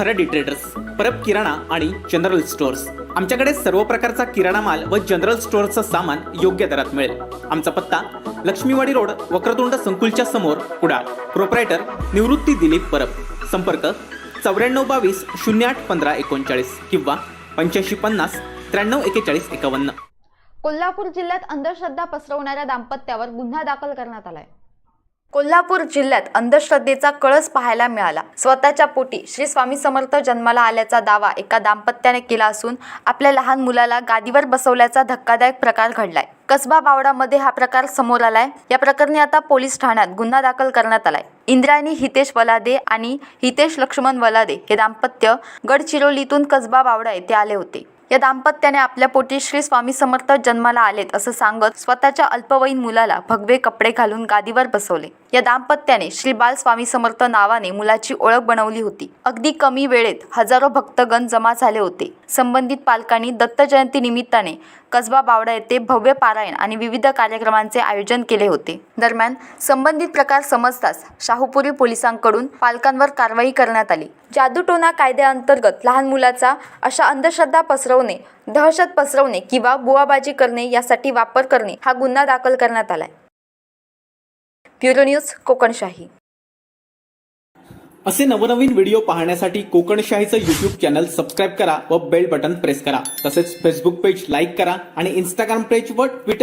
खरं ट्रेडर्स परब किराणा आणि general stores आमच्याकडे सर्व प्रकारचा किराणा माल व जनरल स्टोअरचं सामान योग्य दरात मिळेल. आमचा पत्ता लक्ष्मीवाडी रोड वक्रतुंड संकुलच्या समोर कुडाळ. प्रोप्रायटर निवृत्ती दिलीप परब. संपर्क चौऱ्याण्णव बावीस शून्य आठ पंधरा एकोणचाळीस किंवा पंच्याऐंशी पन्नास त्र्याण्णव एकेचाळीस एकावन्न. कोल्हापूर जिल्ह्यात अंधश्रद्धा पसरवणाऱ्या दाम्पत्यावर गुन्हा दाखल करण्यात आलाय. कोल्हापूर जिल्ह्यात अंधश्रद्धेचा कळस पाहायला मिळाला. स्वतःच्या पोटी श्री स्वामी समर्थ जन्माला आल्याचा दावा एका दाम्पत्याने केला असून आपल्या लहान मुलाला गादीवर बसवल्याचा धक्कादायक प्रकार घडलाय. कसबा बावडामध्ये हा प्रकार समोर आलाय. या प्रकरणी आता पोलीस ठाण्यात गुन्हा दाखल करण्यात आलाय. इंद्रायणी हितेश वलादे आणि हितेश लक्ष्मण वलादे हे दाम्पत्य गडचिरोलीतून कसबा बावडा येथे आले होते. या दाम्पत्याने आपल्या पोटी श्री स्वामी समर्थ जन्माला आलेत असं सांगत स्वतःच्या अल्पवयीन मुलाला भगवे कपडे घालून गादीवर बसवले. या दाम्पत्याने श्री बाल स्वामी समर्थ नावाने मुलाची ओळख बनवली होती. अगदी कमी वेळेत हजारो भक्तगण जमा झाले होते. संबंधित पालकांनी दत्त जयंती निमित्ताने कसबा बावडा येथे भव्य पारायण आणि विविध कार्यक्रमांचे आयोजन केले होते. दरम्यान संबंधित प्रकार समजताच शाहूपुरी पोलिसांकडून पालकांवर कारवाई करण्यात आली. जादूटोना कायद्याअंतर्गत लहान मुलाचा अशा अंधश्रद्धा पसरवणे दहशत पसरवणे किंवा बुवाबाजी करणे यासाठी वापर करणे हा गुन्हा दाखल करण्यात आलाय. Bureau news Kokanshahi. असे नवनवीन व्हिडिओ पाहण्यासाठी कोकणशाहीचं युट्यूब चॅनल सबस्क्राईब करा व बेल बटन प्रेस करा. तसेच फेसबुक पेज लाईक करा आणि इंस्टाग्राम पेज व ट्विटर